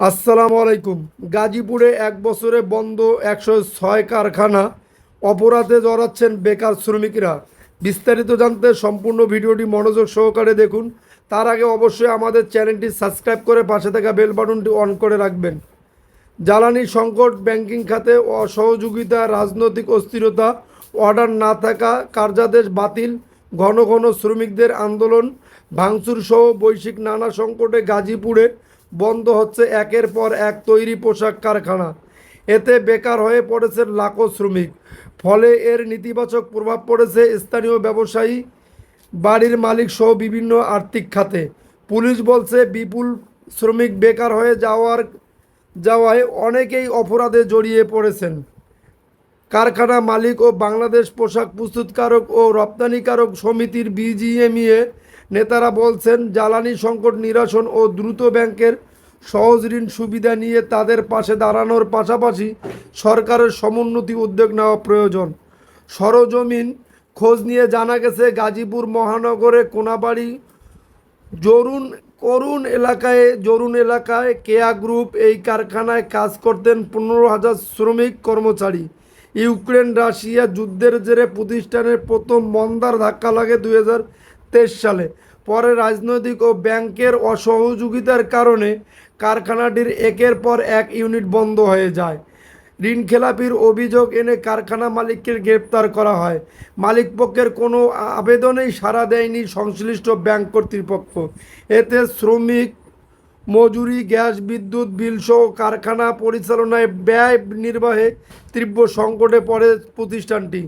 আসসালামু আলাইকুম। গাজীপুরে এক বছরে বন্ধ একশো ছয় কারখানা, অপরাধে জড়াচ্ছেন বেকার শ্রমিকরা। বিস্তারিত জানতে সম্পূর্ণ ভিডিওটি মনোযোগ সহকারে দেখুন। তার আগে অবশ্যই আমাদের চ্যানেলটি সাবস্ক্রাইব করে পাশে থাকা বেল বাটনটি অন করে রাখবেন। জ্বালানি সংকট, ব্যাংকিং খাতে অসহযোগিতা, রাজনৈতিক অস্থিরতা, অর্ডার না থাকা, কার্যাদেশ বাতিল, ঘন ঘন শ্রমিকদের আন্দোলন, ভাঙচুর সহ বৈশ্বিক নানা সংকটে গাজীপুরে বন্ধ হচ্ছে, একের পর এক তৈরি পোশাক কারখানা। এতে বেকার হয়ে পড়েছেন লাখো শ্রমিক। ফলে এর নেতিবাচক প্রভাব পড়েছে স্থানীয় ব্যবসায়ী, বাড়ির মালিক সহ বিভিন্ন আর্থিক খাতে। পুলিশ বলছে, বিপুল শ্রমিক বেকার হয়ে যাওয়ার, যাওয়ায় অনেকেই অপরাধে জড়িয়ে পড়েছেন। কারখানা মালিক ও বাংলাদেশ পোশাক প্রস্তুতকারক ও রপ্তানিকারক সমিতির বিজিএমইএ নেতারা বলছেন, জ্বালানি সংকট নিরসন ও দ্রুত ব্যাংকের সহজ ঋণ সুবিধা নিয়ে তাদের পাশে দাঁড়ানোর পাশাপাশি সরকারের সমুন্নতি উদ্যোগ নেওয়া প্রয়োজন। সরজমিন খোঁজ নিয়ে জানা গেছে, গাজীপুর মহানগরে কোনাবাড়ি জরুন, করুণ এলাকায়, জরুন এলাকায় কেয়া গ্রুপ এই কারখানায় কাজ করতেন পনেরো হাজার শ্রমিক কর্মচারী। ইউক্রেন রাশিয়া যুদ্ধের জেরে প্রতিষ্ঠানের প্রথম মন্দার ধাক্কা লাগে দুই হাজার সালে। পরে রাজনৈতিক ও ব্যাংকের অসহযোগিতার কারণে কারখানাটির একের পর এক ইউনিট বন্ধ হয়ে যায়। ঋণ খেলাপির অভিযোগ এনে কারখানা মালিককে গ্রেপ্তার করা হয়। মালিক পক্ষের কোনো আবেদনেই সাড়া দেয়নি সংশ্লিষ্ট ব্যাংক কর্তৃপক্ষ। এতে শ্রমিক, মজুরি, গ্যাস, বিদ্যুৎ, বিল সহ কারখানা পরিচালনায় ব্যয় নির্বাহে তীব্র সংকটে পড়ে প্রতিষ্ঠানটি।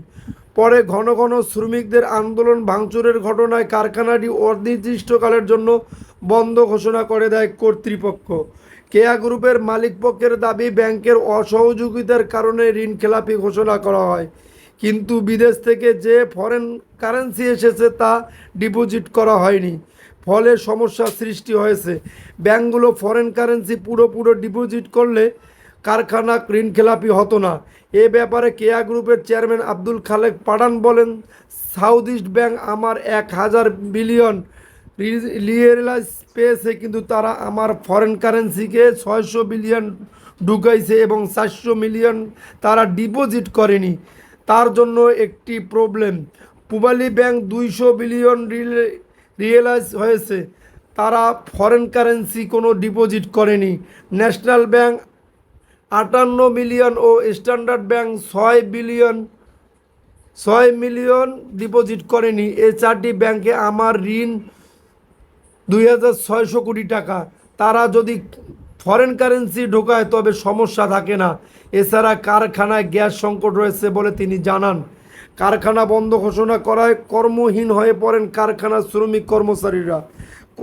পরে ঘন ঘন শ্রমিকদের আন্দোলন, ভাঙচুরের ঘটনায় কারখানাটি অনির্দিষ্টকালের জন্য বন্ধ ঘোষণা করে দেয় কর্তৃপক্ষ। কেয়া গ্রুপের মালিকপক্ষের দাবি, ব্যাংকের অসহযোগিতার কারণে ঋণ খেলাপি ঘোষণা করা হয়। কিন্তু বিদেশ থেকে যে ফরেন কারেন্সি এসেছে তা ডিপোজিট করা হয়নি। ফলে সমস্যার সৃষ্টি হয়েছে। ব্যাংকগুলো ফরেন কারেন্সি পুরো পুরো ডিপোজিট করলে কারখানা ঋণ খেলাপি হতো না। এ ব্যাপারে কেয়া গ্রুপের চেয়ারম্যান আব্দুল খালেক পাঠান বলেন, সাউথ ইস্ট ব্যাংক আমার এক হাজার বিলিয়ন রিয়েলাইজ পেয়েছে, কিন্তু তারা আমার ফরেন কারেন্সিকে ছয়শো বিলিয়ন ঢুকাইছে এবং চারশো মিলিয়ন তারা ডিপোজিট করেনি। তার জন্য একটি প্রবলেম। পুবালি ব্যাংক দুইশো বিলিয়ন রিয়েলাইজ হয়েছে। তারা ফরেন কারেন্সি কোনো ডিপোজিট করেনি। ন্যাশনাল ব্যাংক আটান্ন মিলিয়ন ও স্ট্যান্ডার্ড ব্যাংক ছয় বিলিয়ন, ছয় মিলিয়ন ডিপোজিট করেনি। এই চারটি ব্যাংকে আমার ঋণ দুই হাজার ছয়শো কোটি টাকা। তারা যদি ফরেন কারেন্সি ঢোকায় তবে সমস্যা থাকে না। এছাড়া কারখানায় গ্যাস সংকট রয়েছে বলে তিনি জানান। কারখানা বন্ধ ঘোষণা করায় কর্মহীন হয়ে পড়েন কারখানার শ্রমিক কর্মচারীরা।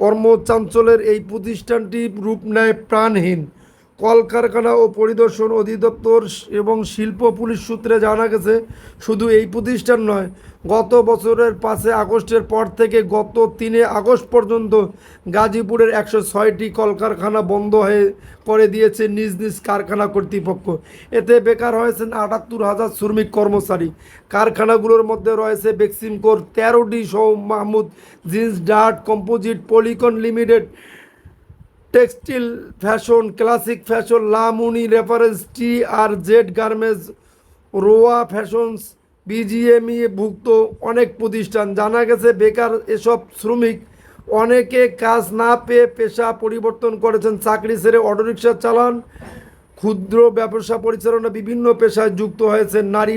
কর্মচাঞ্চলের এই প্রতিষ্ঠানটি রূপ নেয় প্রাণহীন। কলকারখানা ও পরিদর্শন অধিদপ্তর এবং শিল্প পুলিশ সূত্রে জানা গেছে, শুধু এই প্রতিষ্ঠান নয়, গত বছরের পাঁচে আগস্টের পর থেকে গত তিনে আগস্ট পর্যন্ত গাজীপুরের একশো ছয়টি কলকারখানা বন্ধ হয়ে করে দিয়েছে নিজ নিজ কারখানা কর্তৃপক্ষ। এতে বেকার হয়েছেন আটাত্তর হাজার শ্রমিক কর্মচারী। কারখানাগুলোর মধ্যে রয়েছে বেক্সিমকোর তেরোটি সহ Mahmud jeans dirt composite Polycon limited textile fashion, classic fashion, লামুনি reference, T R Z garments, রোয়া ফ্যাশনস বিজিএমই ভুক্ত অনেক প্রতিষ্ঠান। জানা গেছে, বেকার এসব শ্রমিক অনেকে কাজ না পেয়ে পেশা পরিবর্তন করেছেন, চাকরি ছেড়ে অটোরিকশা চালান, ক্ষুদ্র ব্যবসা পরিচালনা বিভিন্ন পেশায় যুক্ত হয়েছে নারী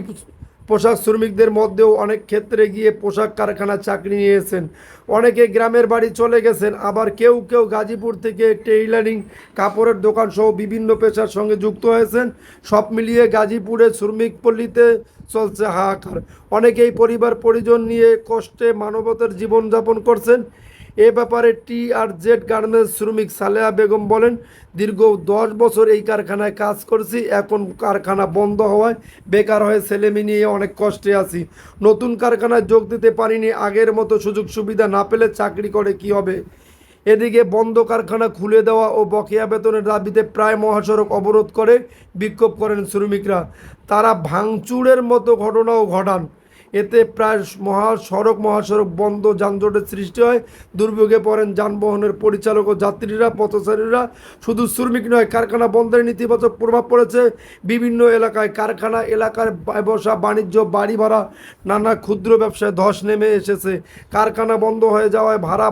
পোশাক শ্রমিকদের মধ্যেও অনেক ক্ষেত্রে গিয়ে পোশাক কারখানায় চাকরি নিয়েছেন। অনেকে গ্রামের বাড়ি চলে গেছেন, আবার কেউ কেউ গাজীপুর থেকে টেইলারিং, কাপড়ের দোকান সহ বিভিন্ন পেশার সঙ্গে যুক্ত হয়েছেন। সব মিলিয়ে গাজীপুরের শ্রমিক পল্লীতে চলছে হাহাকার। অনেকেই পরিবার পরিজন নিয়ে কষ্টে মানবতার জীবনযাপন করছেন। এ ব্যাপারে টি আর জেড গার্মেন্টস শ্রমিক সালেহা বেগম বলেন, দীর্ঘ দশ বছর এই কারখানায় কাজ করছি, এখন কারখানা বন্ধ হওয়ায় বেকার হয়ে ছেলেমেয়ে নিয়ে অনেক কষ্টে আছি। নতুন কারখানায় যোগ দিতে পারিনি, আগের মতো সুযোগ সুবিধা না পেলে চাকরি করে কি হবে? এদিকে বন্ধ কারখানা খুলে দেওয়া ও বকেয়া বেতনের দাবিতে প্রায় মহাসড়ক অবরোধ করে বিক্ষোভ করেন শ্রমিকরা। তারা ভাঙচুরের মতো ঘটনাও ঘটান। এতে প্রায় মহাসড়ক মহাসড়ক বন্ধ, যানজটের সৃষ্টি হয়। দুর্ভোগে পড়েন যানবাহনের পরিচালক ও যাত্রীরা, পথচারীরা। শুধু শ্রমিক নয়, কারখানা বন্ধের নেতিবাচক প্রভাব পড়েছে। বিভিন্ন এলাকায় কারখানা, এলাকার ব্যবসা বাণিজ্য, বাড়ি ভাড়া, নানা ক্ষুদ্র ব্যবসায় ধস নেমে এসেছে। কারখানা বন্ধ হয়ে যাওয়ায় ভাড়া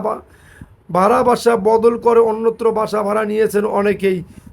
ভাড়া বাসা বদল করে অন্যত্র বাসা ভাড়া নিয়েছেন অনেকেই।